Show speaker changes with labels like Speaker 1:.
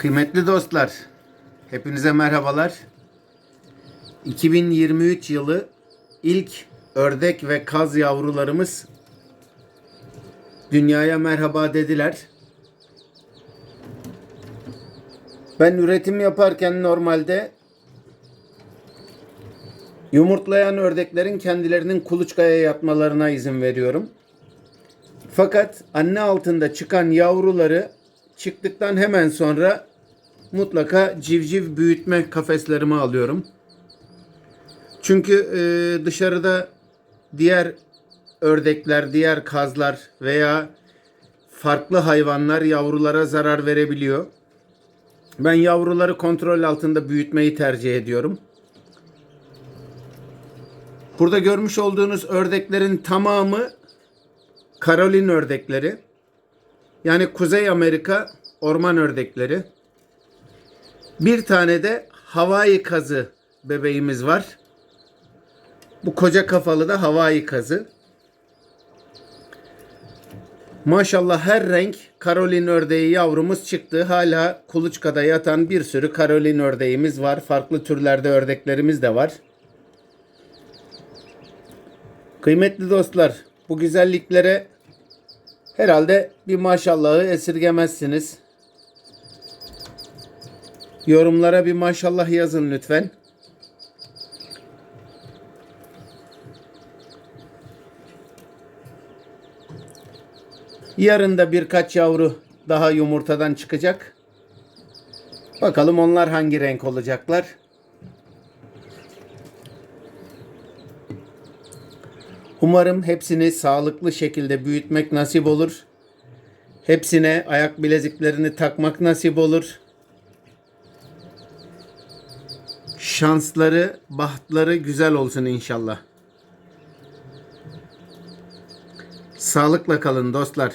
Speaker 1: Kıymetli dostlar, hepinize merhabalar. 2023 yılı ilk ördek ve kaz yavrularımız dünyaya merhaba dediler. Ben üretim yaparken normalde yumurtlayan ördeklerin kendilerinin kuluçkaya yatmalarına izin veriyorum. Fakat anne altında çıkan yavruları çıktıktan hemen sonra mutlaka civciv büyütme kafeslerime alıyorum. Çünkü e, dışarıda diğer ördekler, diğer kazlar veya farklı hayvanlar yavrulara zarar verebiliyor. Ben yavruları kontrol altında büyütmeyi tercih ediyorum. Burada görmüş olduğunuz ördeklerin tamamı Karolin ördekleri. Yani Kuzey Amerika orman ördekleri. Bir tane de Hawaii kazı bebeğimiz var. Bu koca kafalı da Hawaii kazı. Maşallah her renk Karolin ördeği yavrumuz çıktı. Hala kuluçkada yatan bir sürü Karolin ördeğimiz var. Farklı türlerde ördeklerimiz de var. Kıymetli dostlar, bu güzelliklere herhalde bir maşallahı esirgemezsiniz. Yorumlara bir maşallah yazın lütfen. Yarın da birkaç yavru daha yumurtadan çıkacak. Bakalım onlar hangi renk olacaklar. Umarım hepsini sağlıklı şekilde büyütmek nasip olur. Hepsine ayak bileziklerini takmak nasip olur. Şansları, bahtları güzel olsun inşallah. Sağlıkla kalın dostlar.